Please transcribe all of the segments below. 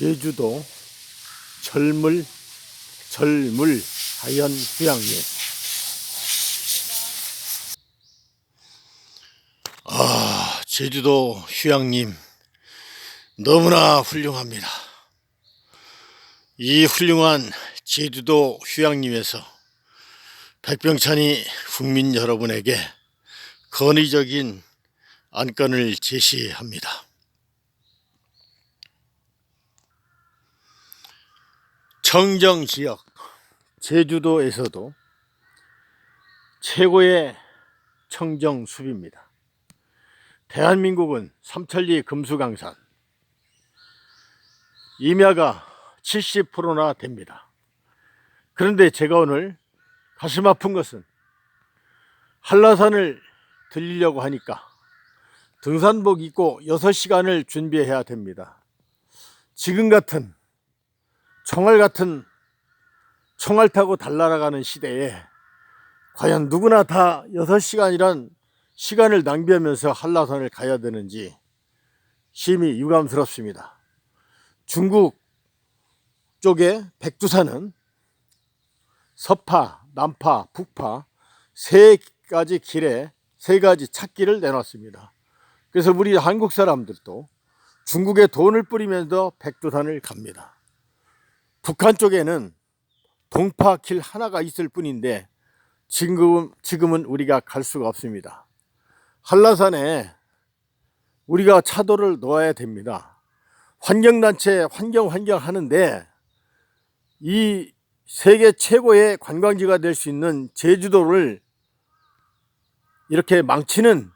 제주도 절물 절물 하연 휴양림 아 제주도 휴양림 너무나 훌륭합니다. 이 훌륭한 제주도 휴양림에서 백병찬이 국민 여러분에게 건의적인 안건을 제시합니다. 청정 지역 제주도에서도 최고의 청정 숲입니다. 대한민국은 삼천리 금수강산 임야가 70%나 됩니다. 그런데 제가 오늘 가슴 아픈 것은 한라산을 들리려고 하니까 등산복 입고 6시간을 준비해야 됩니다. 지금 같은 총알 같은 총알 타고 달날아가는 시대에 과연 누구나 다 6시간이란 시간을 낭비하면서 한라산을 가야 되는지 심히 유감스럽습니다. 중국 쪽에 백두산은 서파, 남파, 북파 세 가지 길에 세 가지 찾기를 내놨습니다. 그래서 우리 한국 사람들도 중국에 돈을 뿌리면서 백두산을 갑니다. 북한 쪽에는 동파길 하나가 있을 뿐인데 지금, 지금은 우리가 갈 수가 없습니다. 한라산에 우리가 차도를 놓아야 됩니다. 환경단체 환경 환경 하는데 이 세계 최고의 관광지가 될 수 있는 제주도를 이렇게 망치는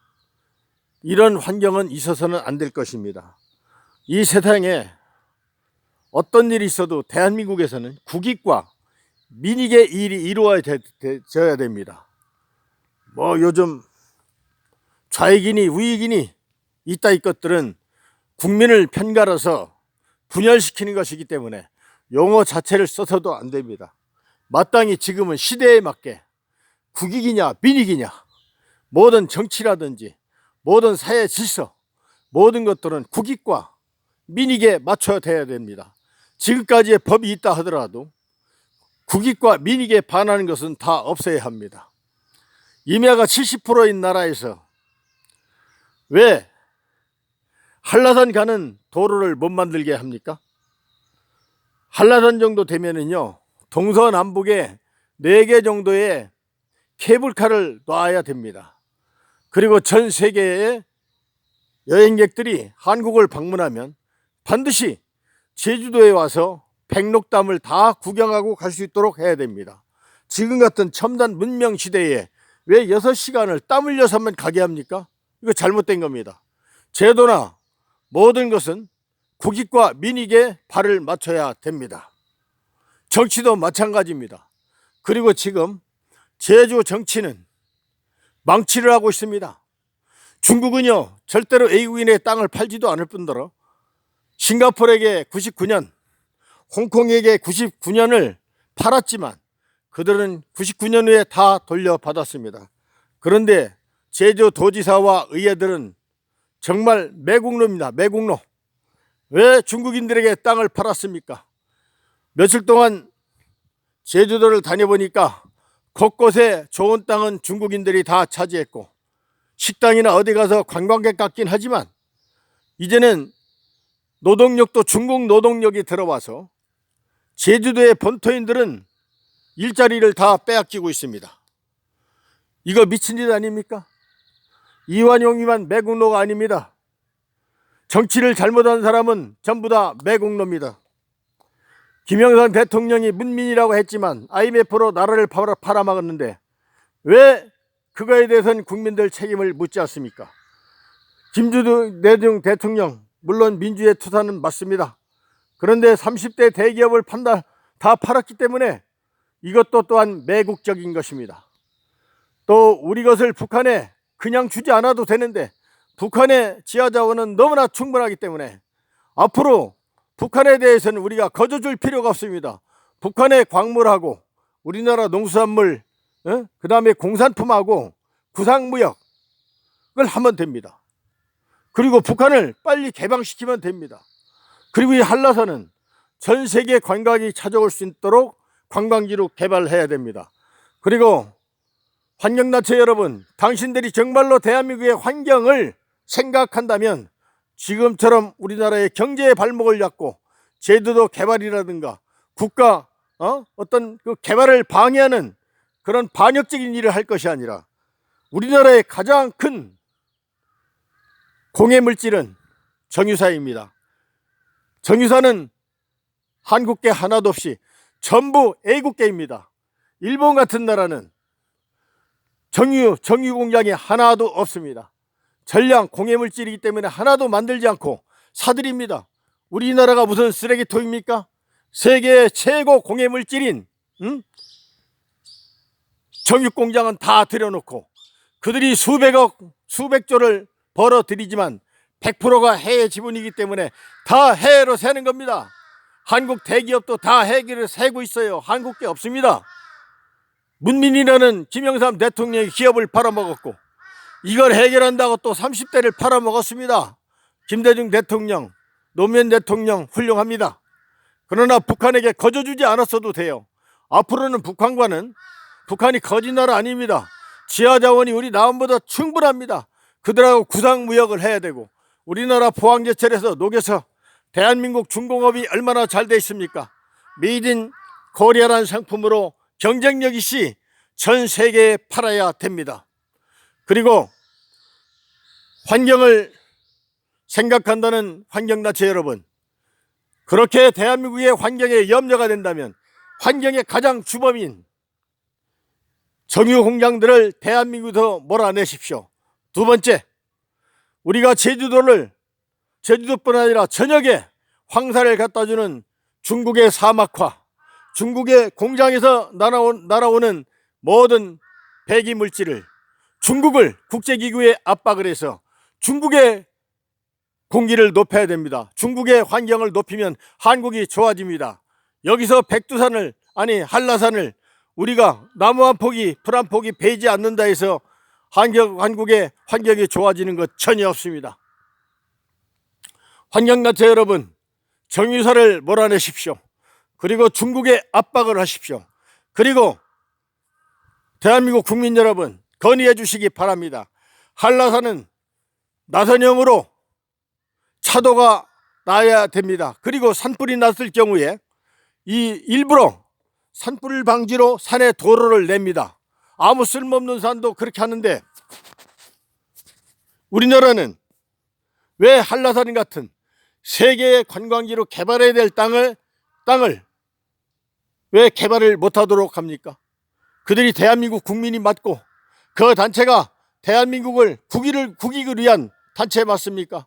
이런 환경은 있어서는 안 될 것입니다. 이 세상에 어떤 일이 있어도 대한민국에서는 국익과 민익의 일이 이루어져야 됩니다. 뭐 요즘 좌익이니 우익이니 이따 이 것들은 국민을 편갈아서 분열시키는 것이기 때문에 용어 자체를 써서도 안 됩니다. 마땅히 지금은 시대에 맞게 국익이냐 민익이냐 모든 정치라든지 모든 사회 질서 모든 것들은 국익과 민익에 맞춰야 돼야 됩니다. 지금까지의 법이 있다 하더라도 국익과 민익에 반하는 것은 다 없어야 합니다. 임야가 70%인 나라에서 왜 한라산 가는 도로를 못 만들게 합니까? 한라산 정도 되면은요, 동서남북에 4개 정도의 케이블카를 놔야 됩니다. 그리고 전 세계의 여행객들이 한국을 방문하면 반드시 제주도에 와서 백록담을 다 구경하고 갈 수 있도록 해야 됩니다. 지금 같은 첨단 문명 시대에 왜 6시간을 땀 흘려서만 가게 합니까? 이거 잘못된 겁니다. 제도나 모든 것은 국익과 민익에 발을 맞춰야 됩니다. 정치도 마찬가지입니다. 그리고 지금 제주 정치는 망치를 하고 있습니다. 중국은요, 절대로 외국인의 땅을 팔지도 않을 뿐더러 싱가포르에게 99년, 홍콩에게 99년을 팔았지만 그들은 99년 후에 다 돌려받았습니다. 그런데 제주 도지사와 의회들은 정말 매국노입니다. 매국노. 왜 중국인들에게 땅을 팔았습니까? 며칠 동안 제주도를 다녀보니까 곳곳에 좋은 땅은 중국인들이 다 차지했고 식당이나 어디 가서 관광객 같긴 하지만 이제는 노동력도 중국 노동력이 들어와서 제주도의 본토인들은 일자리를 다 빼앗기고 있습니다. 이거 미친 짓 아닙니까? 이완용이만 매국노가 아닙니다. 정치를 잘못한 사람은 전부 다 매국노입니다. 김영삼 대통령이 문민이라고 했지만 IMF로 나라를 팔아- 팔아먹었는데 왜 그거에 대해서는 국민들 책임을 묻지 않습니까? 내중 대통령 물론 민주의 투사는 맞습니다. 그런데 30대 대기업을 판다 다 팔았기 때문에 이것도 또한 매국적인 것입니다. 또 우리 것을 북한에 그냥 주지 않아도 되는데 북한의 지하 자원은 너무나 충분하기 때문에 앞으로 북한에 대해서는 우리가 거저줄 필요가 없습니다. 북한의 광물하고 우리나라 농수산물, 그 다음에 공산품하고 구상무역을 하면 됩니다. 그리고 북한을 빨리 개방시키면 됩니다. 그리고 이 한라산은 전 세계 관광이 찾아올 수 있도록 관광지로 개발해야 됩니다. 그리고 환경단체 여러분, 당신들이 정말로 대한민국의 환경을 생각한다면 지금처럼 우리나라의 경제의 발목을 잡고 제주도 개발이라든가 국가 어? 어떤 그 개발을 방해하는 그런 반역적인 일을 할 것이 아니라 우리나라의 가장 큰 공해 물질은 정유사입니다. 정유사는 한국계 하나도 없이 전부 애국계입니다. 일본 같은 나라는 정유 정유 공장이 하나도 없습니다. 전량 공해 물질이기 때문에 하나도 만들지 않고 사들입니다. 우리나라가 무슨 쓰레기통입니까? 세계 최고 공해 물질인 음? 정육 공장은 다 들여놓고 그들이 수백억 수백조를 벌어들이지만 100%가 해외 지분이기 때문에 다 해외로 새는 겁니다. 한국 대기업도 다 해외를 세고 있어요. 한국계 없습니다. 문민이라는 김영삼 대통령이 기업을 팔아먹었고 이걸 해결한다고 또 30대를 팔아먹었습니다. 김대중 대통령, 노무현 대통령 훌륭합니다. 그러나 북한에게 거저주지 않았어도 돼요. 앞으로는 북한과는 북한이 거짓 나라 아닙니다. 지하 자원이 우리 남보다 충분합니다. 그들하고 구상 무역을 해야 되고 우리나라 포항제철에서 녹여서 대한민국 중공업이 얼마나 잘 돼 있습니까? 메이드인 코리아라는 상품으로 경쟁력 있이 전 세계에 팔아야 됩니다. 그리고 환경을 생각한다는 환경단체 여러분, 그렇게 대한민국의 환경에 염려가 된다면 환경의 가장 주범인 정유 공장들을 대한민국에서 몰아내십시오. 두 번째, 우리가 제주도를 제주도뿐 아니라 전역에 황사를 갖다 주는 중국의 사막화, 중국의 공장에서 날아온, 날아오는 모든 배기 물질을 중국을 국제기구에 압박을 해서 중국의 공기를 높여야 됩니다. 중국의 환경을 높이면 한국이 좋아집니다. 여기서 백두산을 아니 한라산을 우리가 나무 한 폭이 풀 한 폭이 베지 않는다 해서 한국, 한국의 환경이 좋아지는 것 전혀 없습니다. 환경단체 여러분, 정유사를 몰아내십시오. 그리고 중국에 압박을 하십시오. 그리고 대한민국 국민 여러분, 건의해 주시기 바랍니다. 한라산은 나선형으로 차도가 나야 됩니다. 그리고 산불이 났을 경우에 이 일부러 산불 방지로 산에 도로를 냅니다. 아무 쓸모없는 산도 그렇게 하는데 우리나라는 왜 한라산 같은 세계의 관광지로 개발해야 될 땅을 땅을 왜 개발을 못하도록 합니까? 그들이 대한민국 국민이 맞고 그 단체가 대한민국을 국익을 국익을 위한 단체 맞습니까?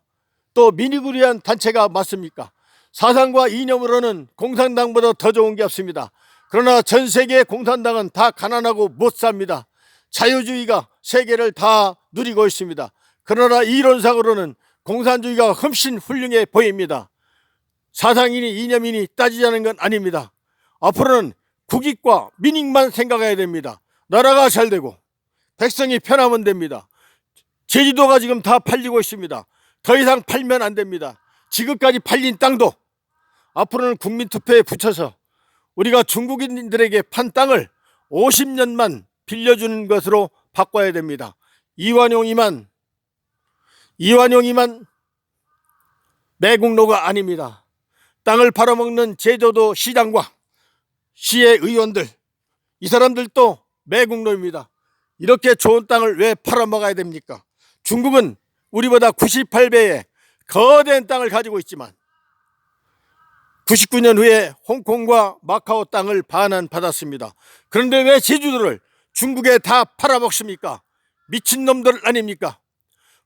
또 민익을 위한 단체가 맞습니까? 사상과 이념으로는 공산당보다 더 좋은 게 없습니다. 그러나 전 세계의 공산당은 다 가난하고 못 삽니다. 자유주의가 세계를 다 누리고 있습니다. 그러나 이론상으로는 공산주의가 훨씬 훌륭해 보입니다. 사상이니 이념이니 따지자는 건 아닙니다. 앞으로는 국익과 민익만 생각해야 됩니다. 나라가 잘 되고 백성이 편하면 됩니다. 제주도가 지금 다 팔리고 있습니다. 더 이상 팔면 안 됩니다. 지금까지 팔린 땅도 앞으로는 국민투표에 붙여서 우리가 중국인들에게 판 땅을 50년만 빌려주는 것으로 바꿔야 됩니다. 이완용 이만 이완용 이만 매국노가 아닙니다. 땅을 팔아먹는 제주도 시장과 시의 의원들 이 사람들도 매국노입니다. 이렇게 좋은 땅을 왜 팔아먹어야 됩니까? 중국은 우리보다 98배의 거대한 땅을 가지고 있지만 99년 후에 홍콩과 마카오 땅을 반환받았습니다. 그런데 왜 제주도를 중국에 다 팔아먹습니까? 미친놈들 아닙니까?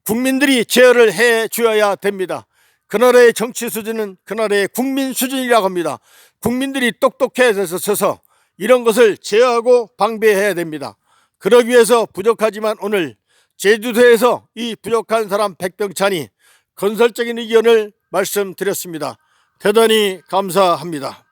국민들이 제어를 해 주어야 됩니다. 그 나라의 정치 수준은 그 나라의 국민 수준이라고 합니다. 국민들이 똑똑해져서 이런 것을 제어하고 방배해야 됩니다. 그러기 위해서 부족하지만 오늘 제주도에서 이 부족한 사람 백병찬이 건설적인 의견을 말씀드렸습니다. 대단히 감사합니다.